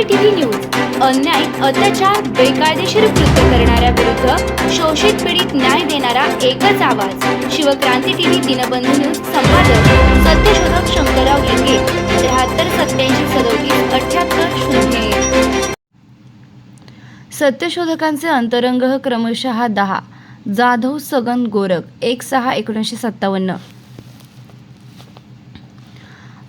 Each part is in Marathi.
क्रांती न्यूज अन्याय अत्याचार बेकायदेशीर कृत्य करणाऱ्या विरुद्ध शोषित पीडित न्याय देणारा एकच आवाज. शिवक्रांती टीव्ही दिनबंधू न्यूज संपादक सत्यशोधक शंकरराव लिंगे त्र्याहत्तर सत्याऐंशी सदोतीस अठ्याहत्तर शून्य सत्यशोधकांचे अंतरंग क्रमशः दहा. जाधव सगन गोरख एक सहा एकोणीसशे सत्तावन्न.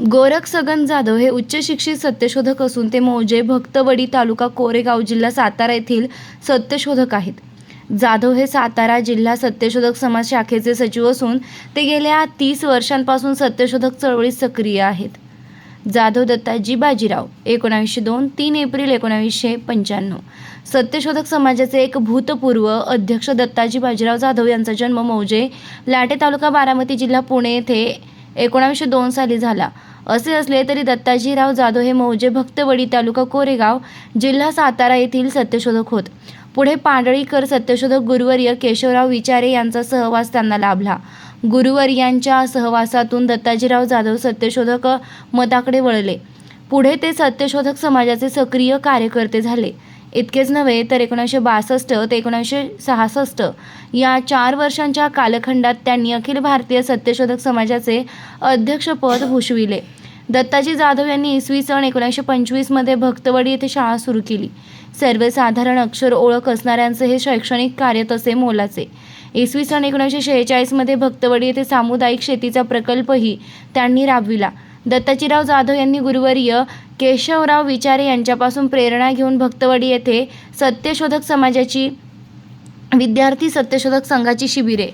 गोरख सगन जाधव हे उच्च शिक्षित सत्यशोधक असून ते मौजे भक्तवडी तालुका कोरेगाव जिल्हा सातारा येथील सत्यशोधक आहेत. जाधव हे सातारा जिल्हा सत्यशोधक समाज शाखेचे सचिव असून ते गेल्या तीस वर्षांपासून सत्यशोधक चळवळीत सक्रिय आहेत. जाधव दत्ताजी बाजीराव एकोणावीसशे दोन तीन एप्रिल एकोणावीसशे पंच्याण्णव. सत्यशोधक समाजाचे एक भूतपूर्व अध्यक्ष दत्ताजी बाजीराव जाधव यांचा जन्म मौजे लाटे तालुका बारामती जिल्हा पुणे येथे एकोणावीसशे दोन साली झाला. असे असले तरी दत्ताजीराव जाधव हे मौजे भक्तवडी तालुका कोरेगाव जिल्हा सातारा येथील सत्यशोधक होत. पुढे पाडळीकर सत्यशोधक गुरुवर्य केशवराव विचारे यांचा सहवास त्यांना लाभला. गुरुवर यांच्या सहवासातून दत्ताजीराव जाधव सत्यशोधक मताकडे वळले. पुढे ते सत्यशोधक समाजाचे सक्रिय कार्यकर्ते झाले. इतकेच नव्हे तर एकोणीसशे बासष्ट ते एकोणीसशे सहासष्ट या चार वर्षांच्या कालखंडात त्यांनी अखिल भारतीय सत्यशोधक समाजाचे अध्यक्षपद भूषविले. दत्ताजी जाधव यांनी इसवी सन एकोणीसशे पंचवीसमध्ये भक्तवडी येथे शाळा सुरू केली. सर्वसाधारण अक्षर ओळख असणाऱ्यांचे हे शैक्षणिक कार्य तसे मोलाचे. इसवी सन एकोणीसशे शेहेचाळीसमध्ये भक्तवडी येथे सामुदायिक शेतीचा प्रकल्पही त्यांनी राबविला. दत्ताजीराव जाधव यांनी गुरुवर्य केशवराव विचारे यांच्यापासून प्रेरणा घेऊन भक्तवडी येथे सत्यशोधक समाजाची विद्यार्थी सत्यशोधक संघाची शिबिरे